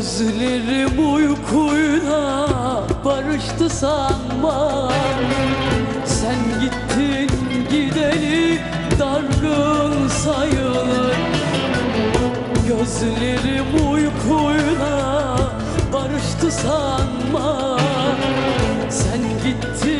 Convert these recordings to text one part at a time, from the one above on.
Gözlerim uykuyla barıştı sanma Sen gittin gideli dargın sayılır. Gözlerim uykuyla barıştı sanma Sen gittin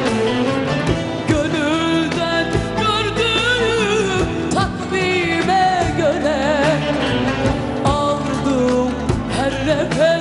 never